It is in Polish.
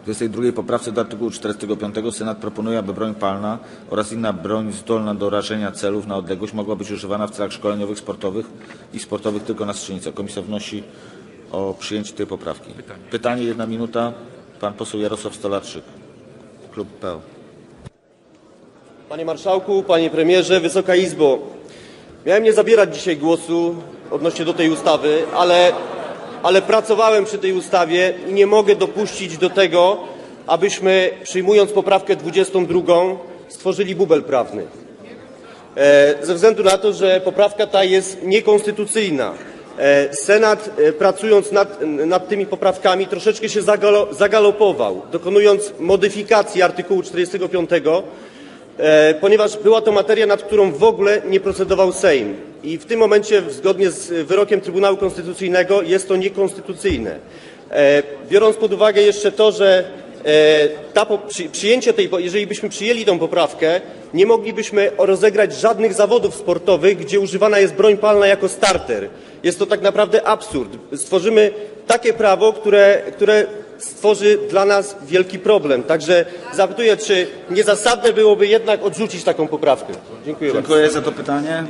W 22 poprawce do artykułu 45 Senat proponuje, aby broń palna oraz inna broń zdolna do rażenia celów na odległość mogła być używana w celach szkoleniowych, sportowych i sportowych tylko na strzelnicę. Komisja wnosi o przyjęcie tej poprawki. Pytanie, jedna minuta. Pan poseł Jarosław Stolarczyk, klub PO. Panie Marszałku, Panie Premierze, Wysoka Izbo. Miałem nie zabierać dzisiaj głosu odnośnie do tej ustawy, ale, ale pracowałem przy tej ustawie i nie mogę dopuścić do tego, abyśmy przyjmując poprawkę 22 stworzyli bubel prawny. E, ze względu na to, że poprawka ta jest niekonstytucyjna. E, Senat e, pracując nad, nad tymi poprawkami troszeczkę się zagalo, zagalopował, dokonując modyfikacji artykułu 45 E, ponieważ była to materia, nad którą w ogóle nie procedował Sejm. I w tym momencie, zgodnie z wyrokiem Trybunału Konstytucyjnego, jest to niekonstytucyjne. E, Biorąc pod uwagę jeszcze to, że e, ta, przyjęcie tej, jeżeli byśmy przyjęli tą poprawkę, nie moglibyśmy rozegrać żadnych zawodów sportowych, gdzie używana jest broń palna jako starter. Jest to tak naprawdę absurd. Stworzymy takie prawo, które, które stworzy dla nas wielki problem. Także zapytuję, czy niezasadne byłoby jednak odrzucić taką poprawkę. Dziękuję bardzo. Dziękuję za to pytanie.